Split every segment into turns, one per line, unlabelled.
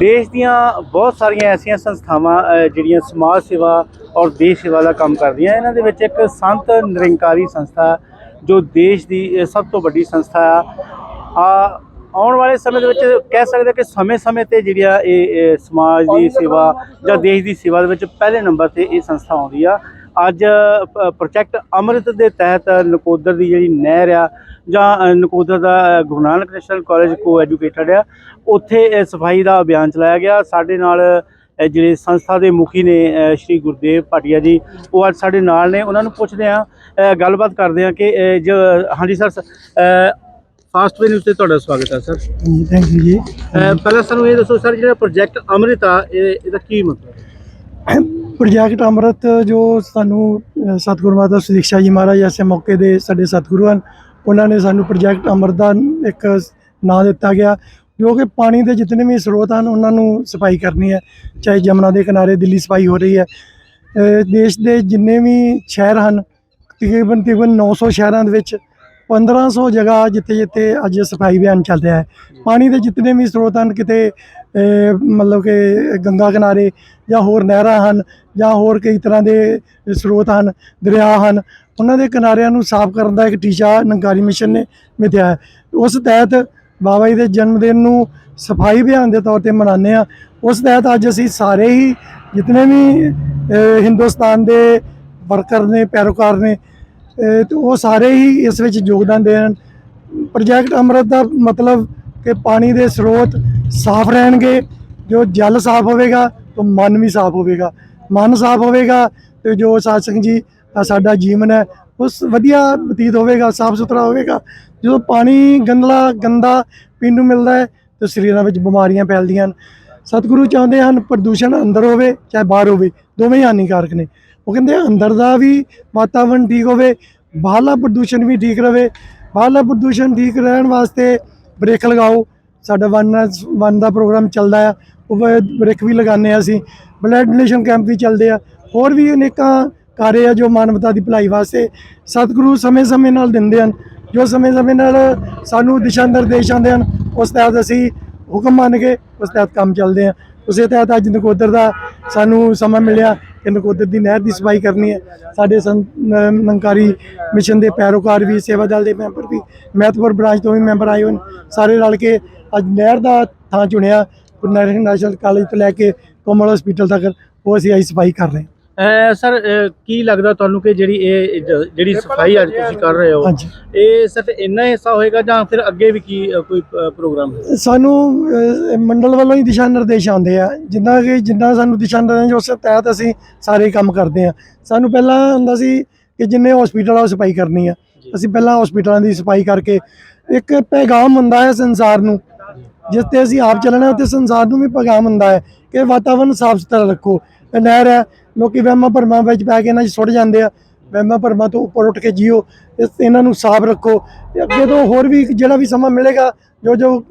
ਦੇਸ਼ ਦੀਆਂ ਬਹੁਤ ਸਾਰੀਆਂ ਐਸੀਆਂ ਸੰਸਥਾਵਾਂ ਜਿਹੜੀਆਂ ਸਮਾਜ ਸੇਵਾ ਔਰ ਦੇਸ਼ ਸੇਵਾ ਦਾ ਕੰਮ ਕਰਦੀਆਂ, ਇਹਨਾਂ ਦੇ ਵਿੱਚ ਇੱਕ ਸੰਤ ਨਿਰੰਕਾਰੀ ਸੰਸਥਾ ਜੋ ਦੇਸ਼ ਦੀ ਸਭ ਤੋਂ ਵੱਡੀ ਸੰਸਥਾ ਆ। ਆਉਣ ਵਾਲੇ ਸਮੇਂ ਦੇ ਵਿੱਚ ਕਹਿ ਸਕਦੇ ਕਿ ਸਮੇਂ-ਸਮੇਂ ਤੇ ਜਿਹੜੀਆਂ ਇਹ ਸਮਾਜ ਦੀ ਸੇਵਾ ਜਾਂ ਦੇਸ਼ ਦੀ ਸੇਵਾ ਦੇ ਵਿੱਚ ਪਹਿਲੇ ਨੰਬਰ ਤੇ ਇਹ ਸੰਸਥਾ ਆਉਂਦੀ ਆ। ਅੱਜ ਪ੍ਰੋਜੈਕਟ ਅੰਮ੍ਰਿਤ ਦੇ ਤਹਿਤ ਨਕੋਦਰ ਦੀ ਜਿਹੜੀ ਨਹਿਰ ਆ ਜਾਂ ਨਕੋਦਰ ਦਾ Guru Nanak national college co educated ਆ ਉੱਥੇ ਸਫ਼ਾਈ ਦਾ ਅਭਿਆਨ ਚਲਾਇਆ ਗਿਆ। ਸਾਡੇ ਨਾਲ ਜਿਹੜੇ ਸੰਸਥਾ ਦੇ ਮੁਖੀ ਨੇ ਸ਼੍ਰੀ ਗੁਰਦੇਵ ਭਾਟੀਆ ਜੀ ਉਹ ਅੱਜ ਸਾਡੇ ਨਾਲ ਨੇ। ਉਹਨਾਂ ਨੂੰ ਪੁੱਛਦੇ ਆ ਗੱਲਬਾਤ ਕਰਦੇ ਆ ਕਿ ਹਾਂਜੀ ਸਰ ਫਾਸਟ ਵੇ ਨਿਊਜ਼ ਤੇ ਤੁਹਾਡਾ ਸਵਾਗਤ ਹੈ ਸਰ।
ਥੈਂਕ ਯੂ ਜੀ।
ਪਹਿਲਾਂ ਸਾਨੂੰ ਇਹ ਦੱਸੋ ਸਰ ਜਿਹੜਾ ਪ੍ਰੋਜੈਕਟ ਅੰਮ੍ਰਿਤ ਇਹਦਾ ਕੀ ਮਤਲਬ
ਪ੍ਰੋਜੈਕਟ ਅੰਮ੍ਰਿਤ ਜੋ ਸਾਨੂੰ ਸਤਿਗੁਰੂ ਮਾਤਾ ਸੁਦੀਕਸ਼ਾ ਜੀ ਮਹਾਰਾਜ ਐਸੇ ਮੌਕੇ ਦੇ ਸਾਡੇ ਸਤਿਗੁਰੂ ਹਨ, ਉਹਨਾਂ ਨੇ ਸਾਨੂੰ ਪ੍ਰੋਜੈਕਟ ਅੰਮ੍ਰਿਤ ਦਾ ਇੱਕ ਨਾਂ ਦਿੱਤਾ ਗਿਆ, ਜੋ ਕਿ ਪਾਣੀ ਦੇ ਜਿੰਨੇ ਵੀ ਸਰੋਤ ਹਨ, ਉਹਨਾਂ ਨੂੰ ਸਫ਼ਾਈ ਕਰਨੀ ਹੈ, ਚਾਹੇ ਜਮਨਾ ਦੇ ਕਿਨਾਰੇ ਦਿੱਲੀ ਸਫ਼ਾਈ ਹੋ ਰਹੀ ਹੈ। ਦੇਸ਼ ਦੇ ਜਿੰਨੇ ਵੀ ਸ਼ਹਿਰ ਹਨ, ਤਕਰੀਬਨ ਤਕਰੀਬਨ 900 ਸ਼ਹਿਰਾਂ ਦੇ ਵਿੱਚ 1500 ਜਗ੍ਹਾ ਜਿੱਥੇ ਜਿੱਥੇ ਅੱਜ ਸਫ਼ਾਈ ਅਭਿਆਨ ਚੱਲ ਰਿਹਾ ਹੈ। ਪਾਣੀ ਦੇ ਜਿੰਨੇ ਵੀ ਸਰੋਤ ਹਨ, ਕਿਤੇ ਮਤਲਬ ਕਿ ਗੰਗਾ ਕਿਨਾਰੇ ਜਾਂ ਹੋਰ ਨਹਿਰਾਂ ਹਨ ਜਾਂ ਹੋਰ ਕਈ ਤਰ੍ਹਾਂ ਦੇ ਸਰੋਤ ਹਨ ਦਰਿਆ ਹਨ ਉਹਨਾਂ ਦੇ ਕਿਨਾਰਿਆਂ ਨੂੰ ਸਾਫ਼ ਕਰਨ ਦਾ ਇੱਕ ਟੀਚਾ ਨੰਕਾਰੀ ਮਿਸ਼ਨ ਨੇ ਮਿਥਿਆ ਹੈ। ਉਸ ਤਹਿਤ ਬਾਬਾ ਜੀ ਦੇ ਜਨਮ ਦਿਨ ਨੂੰ ਸਫ਼ਾਈ ਅਭਿਆਨ ਦੇ ਤੌਰ ਤੇ ਮਨਾਉਂਦੇ ਆ ਉਸ ਤਹਿਤ ਅੱਜ ਅਸੀਂ ਸਾਰੇ ਹੀ ਜਿਤਨੇ ਵੀ ਹਿੰਦੁਸਤਾਨ ਦੇ ਵਰਕਰ ਨੇ ਪੈਰੋਕਾਰ ਨੇ ਅ, ਤੇ ਉਹ ਸਾਰੇ ਹੀ ਇਸ ਵਿੱਚ ਯੋਗਦਾਨ ਦੇਣ। ਪ੍ਰੋਜੈਕਟ ਅੰਮ੍ਰਿਤ ਦਾ ਮਤਲਬ ਕਿ ਪਾਣੀ ਦੇ ਸਰੋਤ ਸਾਫ਼ ਰਹਿਣਗੇ, ਜੋ ਜਲ ਸਾਫ਼ ਹੋਵੇਗਾ ਤਾਂ ਮਨ ਵੀ ਸਾਫ਼ ਹੋਵੇਗਾ। ਮਨ ਸਾਫ਼ ਹੋਵੇਗਾ ਤੇ ਜੋ ਸਾਸੰਗ ਜੀ ਸਾਡਾ ਜੀਵਨ ਹੈ, ਉਸ ਵਧੀਆ ਬਤੀਤ ਹੋਵੇਗਾ, ਸਾਫ਼ ਸੁਥਰਾ ਹੋਵੇਗਾ। ਜਦੋਂ ਪਾਣੀ ਗੰਦਲਾ ਗੰਦਾ ਪੀਣ ਨੂੰ ਮਿਲਦਾ ਹੈ, ਤਾਂ ਸਰੀਰਾਂ ਵਿੱਚ ਬਿਮਾਰੀਆਂ ਫੈਲਦੀਆਂ ਹਨ। ਸਤਿਗੁਰੂ ਚਾਹੁੰਦੇ ਹਨ ਪ੍ਰਦੂਸ਼ਣ ਅੰਦਰ ਹੋਵੇ, ਚਾਹੇ ਬਾਹਰ ਹੋਵੇ, ਦੋਵੇਂ ਹੀ ਹਾਨੀਕਾਰਕ ਨੇ। ਉਹ ਕਹਿੰਦੇ ਅੰਦਰ ਦਾ ਵੀ ਵਾਤਾਵਰਣ ਠੀਕ ਹੋਵੇ, ਬਾਹਰਲਾ ਪ੍ਰਦੂਸ਼ਣ ਵੀ ਠੀਕ ਰਹੇ ਬਾਹਰਲਾ ਪ੍ਰਦੂਸ਼ਣ ਠੀਕ ਰਹਿਣ ਵਾਸਤੇ ਬ੍ਰੇਕ ਲਗਾਓ ਸਾਡਾ ਵਨ ਵਨ ਦਾ ਪ੍ਰੋਗਰਾਮ ਚੱਲਦਾ ਆ, ਉਹ ਬ੍ਰੇਕ ਵੀ ਲਗਾਉਂਦੇ ਆ ਅਸੀਂ ਬਲੱਡ ਡੋਨੇਸ਼ਨ ਕੈਂਪ ਵੀ ਚੱਲਦੇ ਆ, ਹੋਰ ਵੀ ਅਨੇਕਾਂ ਕਾਰੇ ਆ ਜੋ ਮਾਨਵਤਾ ਦੀ ਭਲਾਈ ਵਾਸਤੇ ਸਤਿਗੁਰੂ ਸਮੇਂ-ਸਮੇਂ ਨਾਲ ਦਿੰਦੇ ਹਨ, ਜੋ ਸਮੇਂ-ਸਮੇਂ ਨਾਲ ਸਾਨੂੰ ਦਿਸ਼ਾ ਨਿਰਦੇਸ਼ ਆਉਂਦੇ ਹਨ, ਉਸ ਤਹਿਤ ਅਸੀਂ ਹੁਕਮ ਮੰਨ ਕੇ ਉਸ ਤਹਿਤ ਕੰਮ ਚੱਲਦੇ ਆ। ਉਸੇ ਤਹਿਤ ਅੱਜ ਨਕੋਦਰ ਦਾ ਸਾਨੂੰ ਸਮਾਂ ਮਿਲਿਆ ਕਿ ਨਕੋਦਰ ਦੀ ਨਹਿਰ ਦੀ ਸਫ਼ਾਈ ਕਰਨੀ ਹੈ। ਸਾਡੇ ਸੰਤ ਮਿਸ਼ਨ ਦੇ ਪੈਰੋਕਾਰ ਵੀ, ਸੇਵਾ ਦਲ ਦੇ ਮੈਂਬਰ ਵੀ, ਮਹਿਤਪੁਰ ਬ੍ਰਾਂਚ ਤੋਂ ਵੀ ਮੈਂਬਰ ਆਏ ਹੋਏ ਸਾਰੇ ਰਲ ਕੇ ਅੱਜ ਨਹਿਰ ਦਾ ਥਾਂ ਚੁਣਿਆ ਗੁਰੂ ਨਾਨਕ ਨੈਸ਼ਨਲ ਕਾਲਜ ਤੋਂ ਲੈ ਕੇ ਕੋਮਲ ਹਸਪੀਟਲ ਤੱਕ ਉਹ ਅਸੀਂ ਅੱਜ ਸਫ਼ਾਈ ਕਰ ਰਹੇ ਹਾਂ।
ਸਰ ਕੀ ਲੱਗਦਾ ਤੁਹਾਨੂੰ ਕਿ ਜਿਹੜੀ ਇਹ ਜ- ਜਿਹੜੀ ਸਫ਼ਾਈ ਅੱਜ ਤੁਸੀਂ ਕਰ ਰਹੇ ਹੋ
ਹਾਂਜੀ।
ਇਹ ਸਿਰਫ ਇੰਨਾ ਹੀ ਹਿੱਸਾ ਹੋਏਗਾ ਜਾਂ ਫਿਰ ਅੱਗੇ ਵੀ ਕੀ ਅ, ਕੋਈ ਅ, ਪ੍ਰੋਗਰਾਮ ਹੈ?
ਸਾਨੂੰ ਅਹ, ਮੰਡਲ ਵੱਲੋਂ ਹੀ ਦਿਸ਼ਾ ਨਿਰਦੇਸ਼ ਆਉਂਦੇ ਆ। ਜਿੰਨਾ ਕਿ ਜਿੰਨਾ ਸਾਨੂੰ ਦਿਸ਼ਾ ਨਿਰਦੇਸ਼ ਉਸ ਤਹਿਤ ਅਸੀਂ ਸਾਰੇ ਕੰਮ ਕਰਦੇ ਆ ਸਾਨੂੰ ਪਹਿਲਾਂ ਹੁੰਦਾ ਸੀ ਕਿ ਜਿੰਨੇ ਹਸਪੀਟਲ ਆ ਉਹ ਸਫ਼ਾਈ ਕਰਨੀ ਆ।
ਜੀ।
ਅਸੀਂ ਪਹਿਲਾਂ ਹਸਪੀਟਲਾਂ ਦੀ ਸਫ਼ਾਈ ਕਰਕੇ ਇੱਕ ਪੈਗਾਮ ਹੁੰਦਾ ਹੈ ਸੰਸਾਰ ਨੂੰ ਜਿਸ ਤੇ ਅਸੀਂ ਆਪ ਚੱਲਣਾ ਉੱਤੇ ਸੰਸਾਰ ਨੂੰ ਵੀ ਪੈਗਾਮ ਹੁੰਦਾ ਹੈ ਕਿ ਵਾਤਾਵਰਨ ਸਾਫ਼ ਸੁਥਰਾ ਰੱਖੋ। ਇਹ ਨਹਿਰ ਹੈ, ਲੋਕੀ ਵਹਿਮਾਂ ਭਰਮਾਂ ਵਿੱਚ ਪੈ ਕੇ ਇਹਨਾਂ 'ਚ ਸੁੱਟ ਜਾਂਦੇ ਆ। ਵਹਿਮਾਂ ਭਰਮਾਂ ਤੋਂ ਉੱਪਰ ਉੱਠ ਕੇ ਜੀਓ, ਇਸ ਇਹਨਾਂ ਨੂੰ ਸਾਫ਼ ਰੱਖੋ। ਤੇ ਅੱਗੇ ਤੋਂ ਹੋਰ ਵੀ ਜਿਹੜਾ ਵੀ ਸਮਾਂ ਮਿਲੇਗਾ, ਜੋ ਜੋ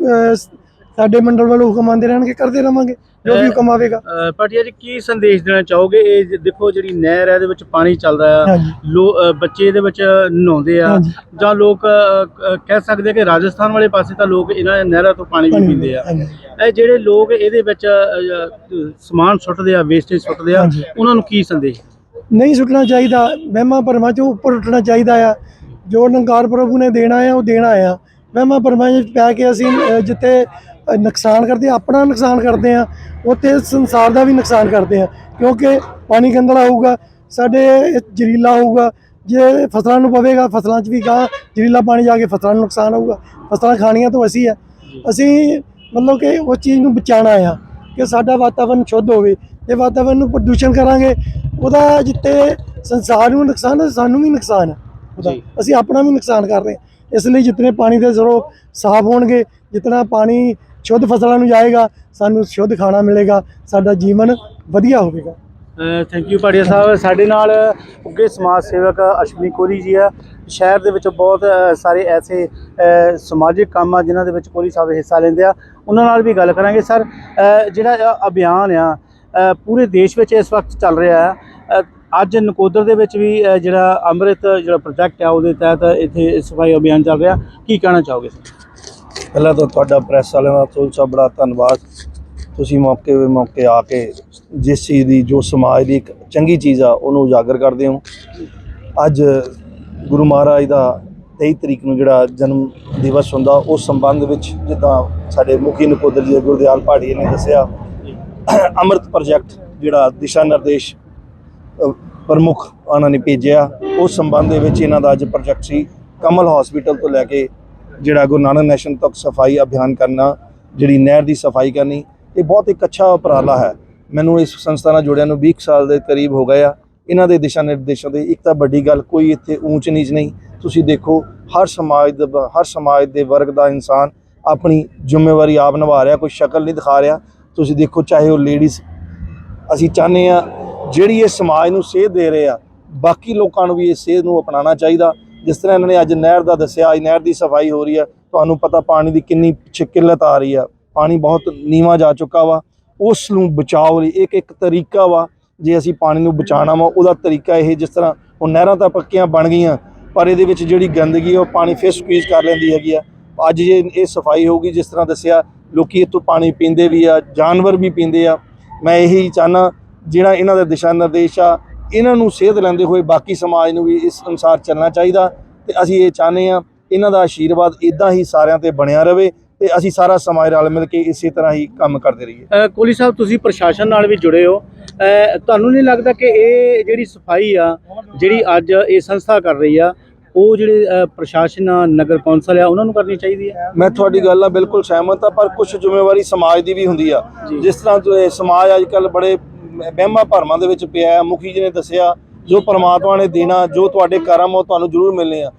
ਸਾਡੇ ਮੰਡਲ ਵੱਲੋਂ ਹੁਕਮ ਆਉਂਦੇ ਰਹਿਣਗੇ ਕਰਦੇ ਰਵਾਂਗੇ ਜੋ ਵੀ ਹੁਕਮ ਆਵੇਗਾ।
ਪਾਟਿਆ ਜੀ ਕੀ ਸੰਦੇਸ਼ ਦੇਣਾ ਚਾਹੋਗੇ? ਇਹ ਦੇਖੋ ਜਿਹੜੀ ਨਹਿਰ ਹੈ ਇਹਦੇ ਵਿੱਚ ਪਾਣੀ ਚੱਲਦਾ ਆ
ਹਾਂਜੀ।
ਲੋ ਬੱਚੇ ਇਹਦੇ ਵਿੱਚ ਨਹਾਉਂਦੇ ਆ। ਜਾਂ ਲੋਕ ਕਹਿ ਸਕਦੇ ਕਿ ਰਾਜਸਥਾਨ ਵਾਲੇ ਪਾਸੇ ਤਾਂ ਲੋਕ ਇਹਨਾਂ ਨਹਿਰਾਂ ਤੋਂ ਪਾਣੀ ਵੀ ਪੀਂਦੇ ਆ। ਇਹ ਜਿਹੜੇ ਲੋਕ ਇਹਦੇ ਵਿੱਚ ਸਮਾਨ ਸੁੱਟਦੇ ਆ ਵੇਸਟੇਜ ਸੁੱਟਦੇ ਆ। ਉਹਨਾਂ ਨੂੰ ਕੀ ਸੰਦੇਸ਼?
ਨਹੀਂ ਸੁੱਟਣਾ ਚਾਹੀਦਾ। ਵਹਿਮਾਂ ਭਰਮਾਂ ਚੋਂ ਉੱਪਰ ਉੱਠਣਾ ਚਾਹੀਦਾ ਆ। ਜੋ ਨੰਕਾਰ ਪ੍ਰਭੂ ਨੇ ਦੇਣਾ ਆ ਉਹ ਦੇਣਾ ਆ। ਵਹਿਮਾਂ ਭਰਮਾਂ ਵਿੱਚ ਪੈ ਕੇ ਅਸੀਂ ਜਿੱਥੇ ਨੁਕਸਾਨ ਕਰਦੇ ਆ, ਆਪਣਾ ਨੁਕਸਾਨ ਕਰਦੇ ਆ ਉੱਥੇ ਸੰਸਾਰ ਦਾ ਵੀ ਨੁਕਸਾਨ ਕਰਦੇ ਆ। ਕਿਉਂਕਿ ਪਾਣੀ ਗੰਦਲਾ ਹੋਊਗਾ ਸਾਡੇ ਜ਼ਹਿਰੀਲਾ ਹੋਊਗਾ ਜੇ ਫਸਲਾਂ ਨੂੰ ਪਵੇਗਾ ਫਸਲਾਂ 'ਚ ਵੀ ਗਾਂ ਜ਼ਹਿਰੀਲਾ ਪਾਣੀ ਜਾ ਕੇ ਫਸਲਾਂ ਨੂੰ ਨੁਕਸਾਨ ਹੋਊਗਾ। ਫਸਲਾਂ ਖਾਣੀਆਂ ਤਾਂ ਅਸੀਂ ਆ। ਅਸੀਂ ਮਤਲਬ ਕਿ ਉਸ ਚੀਜ਼ ਨੂੰ ਬਚਾਉਣਾ ਆ ਕਿ ਸਾਡਾ ਵਾਤਾਵਰਨ ਸ਼ੁੱਧ ਹੋਵੇ। ਜੇ ਵਾਤਾਵਰਨ ਨੂੰ ਪ੍ਰਦੂਸ਼ਣ ਕਰਾਂਗੇ ਉਹਦਾ ਜਿੱਤੇ ਸੰਸਾਰ ਨੂੰ ਨੁਕਸਾਨ ਹੈ ਸਾਨੂੰ ਵੀ ਨੁਕਸਾਨ ਹੈ ਉਹਦਾ। ਅਸੀਂ ਆਪਣਾ ਵੀ ਨੁਕਸਾਨ ਕਰ ਰਹੇ ਹਾਂ ਇਸ ਲਈ ਜਿਤਨੇ ਪਾਣੀ ਦੇ ਸਰੋਤ ਸਾਫ਼ ਹੋਣਗੇ ਜਿਤਨਾ ਪਾਣੀ ਸ਼ੁੱਧ ਫਸਲਾਂ ਨੂੰ ਜਾਏਗਾ, ਸਾਨੂੰ ਸ਼ੁੱਧ ਖਾਣਾ ਮਿਲੇਗਾ, ਸਾਡਾ ਜੀਵਨ ਵਧੀਆ ਹੋਵੇਗਾ।
Thank you Paria Sahib. ਸਾਡੇ ਨਾਲ ਉੱਗੇ ਸਮਾਜ ਸੇਵਕ ਅਸ਼ਵਨੀ ਕੋਹਲੀ ਜੀ ਆ। ਸ਼ਹਿਰ ਦੇ ਵਿੱਚ ਬਹੁਤ ਸਾਰੇ ਐਸੇ ਸਮਾਜਿਕ ਕੰਮ ਆ ਜਿਨ੍ਹਾਂ ਦੇ ਵਿੱਚ ਕੋਹਲੀ ਸਾਹਿਬ ਹਿੱਸਾ ਲੈਂਦੇ ਆ। ਉਹਨਾਂ ਨਾਲ ਵੀ ਗੱਲ ਕਰਾਂਗੇ। ਸਰ ਜਿਹੜਾ ਅਭਿਆਨ ਆ ਪੂਰੇ ਦੇਸ਼ ਵਿੱਚ ਇਸ ਵਕਤ ਚੱਲ ਰਿਹਾ ਆ। ਅੱਜ ਨਕੋਦਰ ਦੇ ਵਿੱਚ ਵੀ ਜਿਹੜਾ ਅੰਮ੍ਰਿਤ ਜਿਹੜਾ ਪ੍ਰੋਜੈਕਟ ਆ, ਉਹਦੇ ਤਹਿਤ ਇੱਥੇ ਸਫ਼ਾਈ ਅਭਿਆਨ ਚੱਲ ਰਿਹਾ। ਕੀ ਕਹਿਣਾ ਚਾਹੋਗੇ? ਸਰ
ਪਹਿਲਾਂ ਤਾਂ ਤੁਹਾਡਾ ਪ੍ਰੈਸ ਵਾਲਿਆਂ ਦਾ ਤੁਲਸਾ ਬੜਾ ਧੰਨਵਾਦ। ਤੁਸੀਂ ਮੌਕੇ ਮੌਕੇ ਆ ਕੇ ਜਿਸ ਚੀਜ਼ ਦੀ, ਜੋ ਸਮਾਜ ਦੀ ਇੱਕ ਚੰਗੀ ਚੀਜ਼ ਆ, ਉਹਨੂੰ ਉਜਾਗਰ ਕਰਦੇ ਹੋ। ਅੱਜ ਗੁਰੂ ਮਹਾਰਾਜ ਦਾ 23 ਤਰੀਕ ਨੂੰ ਜਿਹੜਾ ਜਨਮ ਦਿਵਸ ਹੁੰਦਾ, ਉਸ ਸੰਬੰਧ ਵਿੱਚ ਜਿੱਦਾਂ ਸਾਡੇ ਮੁਖੀ ਨਕੋਦਰ ਜੀ ਗੁਰਦਿਆਲ ਪਹਾੜੀ ਨੇ ਦੱਸਿਆ, ਅੰਮ੍ਰਿਤ ਪ੍ਰੋਜੈਕਟ ਜਿਹੜਾ ਦਿਸ਼ਾ ਨਿਰਦੇਸ਼ ਪ੍ਰਮੁੱਖ ਉਹਨਾਂ ਨੇ ਭੇਜਿਆ। ਉਸ ਸੰਬੰਧ ਦੇ ਵਿੱਚ ਇਹਨਾਂ ਦਾ ਅੱਜ ਪ੍ਰੋਜੈਕਟ ਸੀ, ਕਮਲ ਹਸਪੀਟਲ ਤੋਂ ਲੈ ਕੇ ਜਿਹੜਾ ਗੁਰੂ ਨਾਨਕ ਨੈਸ਼ਨ ਤੱਕ ਸਫ਼ਾਈ ਅਭਿਆਨ ਕਰਨਾ, ਜਿਹੜੀ ਨਹਿਰ ਦੀ ਸਫ਼ਾਈ ਕਰਨੀ, ਇਹ ਬਹੁਤ ਇੱਕ ਅੱਛਾ ਉਪਰਾਲਾ ਹੈ। ਮੈਨੂੰ ਇਸ ਸੰਸਥਾ ਨਾਲ ਜੁੜਿਆ ਨੂੰ 20 ਕੁ ਸਾਲ ਦੇ ਕਰੀਬ ਹੋ ਗਏ ਆ। ਇਹਨਾਂ ਦੇ ਦਿਸ਼ਾ ਨਿਰਦੇਸ਼ਾਂ ਦੇ ਇੱਕ ਤਾਂ ਵੱਡੀ ਗੱਲ, ਕੋਈ ਇੱਥੇ ਊਂਚ ਨੀਚ ਨਹੀਂ। ਤੁਸੀਂ ਦੇਖੋ, ਹਰ ਸਮਾਜ ਦਾ ਹਰ ਸਮਾਜ ਦੇ ਵਰਗ ਦਾ ਇਨਸਾਨ ਆਪਣੀ ਜ਼ਿੰਮੇਵਾਰੀ ਆਪ ਨਿਭਾ ਰਿਹਾ, ਕੋਈ ਸ਼ਕਲ ਨਹੀਂ ਦਿਖਾ ਰਿਹਾ। ਤੁਸੀਂ ਦੇਖੋ, ਚਾਹੇ ਉਹ ਲੇਡੀਜ਼ ਅਸੀਂ ਚਾਹੁੰਦੇ ਆ ਜਿਹੜੀ ਇਹ ਸਮਾਜ ਨੂੰ ਸੇਧ ਦੇ ਰਹੇ ਆ, ਬਾਕੀ ਲੋਕਾਂ ਨੂੰ ਵੀ ਇਹ ਸੇਧ ਨੂੰ ਅਪਣਾਉਣਾ ਚਾਹੀਦਾ। ਜਿਸ ਤਰ੍ਹਾਂ ਇਹਨਾਂ ਨੇ ਅੱਜ ਨਹਿਰ ਦਾ ਦੱਸਿਆ, ਅੱਜ ਨਹਿਰ ਦੀ ਸਫ਼ਾਈ ਹੋ ਰਹੀ ਆ ਤੁਹਾਨੂੰ ਪਤਾ ਪਾਣੀ ਦੀ ਕਿੰਨੀ ਪਿੱਛੇ ਕਿੱਲਤ ਆ ਰਹੀ ਆ ਪਾਣੀ ਬਹੁਤ ਨੀਵਾਂ ਜਾ ਚੁੱਕਾ ਵਾ, ਉਸ ਨੂੰ ਬਚਾਓ ਲਈ ਇੱਕ ਇੱਕ ਤਰੀਕਾ ਵਾ, ਜੇ ਅਸੀਂ ਪਾਣੀ ਨੂੰ ਬਚਾਉਣਾ ਵਾ, ਉਹਦਾ ਤਰੀਕਾ ਇਹ ਜਿਸ ਤਰ੍ਹਾਂ ਉਹ ਨਹਿਰਾਂ ਤਾਂ ਪੱਕੀਆਂ ਬਣ ਗਈਆਂ, ਪਰ ਇਹਦੇ ਵਿੱਚ ਜਿਹੜੀ ਗੰਦਗੀ ਆ, ਉਹ ਪਾਣੀ ਫਿਰ ਸਕਵੀਜ਼ ਕਰ ਲੈਂਦੀ ਹੈਗੀ ਆ। ਅੱਜ ਜੇ ਇਹ ਸਫ਼ਾਈ ਹੋਊਗੀ, ਜਿਸ ਤਰ੍ਹਾਂ ਦੱਸਿਆ, ਲੋਕੀ ਇੱਥੋਂ ਪਾਣੀ ਪੀਂਦੇ ਵੀ ਆ, ਜਾਨਵਰ ਵੀ ਪੀਂਦੇ ਆ। ਮੈਂ ਇਹੀ ਚਾਹਨਾ ਜਿਹੜਾ ਇਹਨਾਂ ਦਾ ਦਿਸ਼ਾ ਨਿਰਦੇਸ਼ ਆ ਇਹਨਾਂ ਨੂੰ ਸੇਧ ਲੈਂਦੇ ਹੋਏ ਬਾਕੀ ਸਮਾਜ ਨੂੰ ਵੀ ਇਸ ਅਨੁਸਾਰ ਚੱਲਣਾ ਚਾਹੀਦਾ ਤੇ ਅਸੀਂ ਇਹ ਚਾਹੁੰਦੇ ਆ ਇਹਨਾਂ ਦਾ ਆਸ਼ੀਰਵਾਦ ਇਦਾਂ ਹੀ ਸਾਰਿਆਂ ਤੇ ਬਣਿਆ ਰਵੇ ਤੇ ਅਸੀਂ ਸਾਰਾ ਸਮਾਜ ਰਲ ਮਿਲ ਕੇ ਇਸੇ ਤਰ੍ਹਾਂ ਹੀ ਕੰਮ ਕਰਦੇ ਰਹੀਏ।
ਅ, ਕੋਹਲੀ ਸਾਹਿਬ ਤੁਸੀਂ ਪ੍ਰਸ਼ਾਸਨ ਨਾਲ ਵੀ ਜੁੜੇ ਹੋ। ਤੁਹਾਨੂੰ ਨਹੀਂ ਲੱਗਦਾ ਕਿ ਇਹ ਜਿਹੜੀ ਸਫ਼ਾਈ ਆ ਜਿਹੜੀ ਅੱਜ ਇਹ ਸੰਸਥਾ ਕਰ ਰਹੀ ਆ ਉਹ ਜਿਹੜੇ ਪ੍ਰਸ਼ਾਸਨ ਨਗਰ ਕੌਂਸਲ ਆ ਉਹਨਾਂ ਨੂੰ ਕਰਨੀ ਚਾਹੀਦੀ ਹੈ
ਮੈਂ ਤੁਹਾਡੀ ਗੱਲ ਨਾਲ ਬਿਲਕੁਲ ਸਹਿਮਤ ਆ ਪਰ ਕੁਝ ਜ਼ਿੰਮੇਵਾਰੀ ਸਮਾਜ ਦੀ ਵੀ ਹੁੰਦੀ ਆ। ਜਿਸ ਤਰ੍ਹਾਂ ਸਮਾਜ ਅੱਜ ਕੱਲ ਬੜੇ ਵਹਿਮਾਂ ਭਰਮਾਂ ਦੇ ਵਿੱਚ ਪਿਆ ਹੈ ਮੁਖੀ ਜੀ ਨੇ ਦੱਸਿਆ, ਜੋ ਪਰਮਾਤਮਾ ਨੇ ਦੇਣਾ, ਜੋ ਤੁਹਾਡੇ ਕਰਮ ਉਹ ਤੁਹਾਨੂੰ ਜ਼ਰੂਰ ਮਿਲਨੇ ਆ।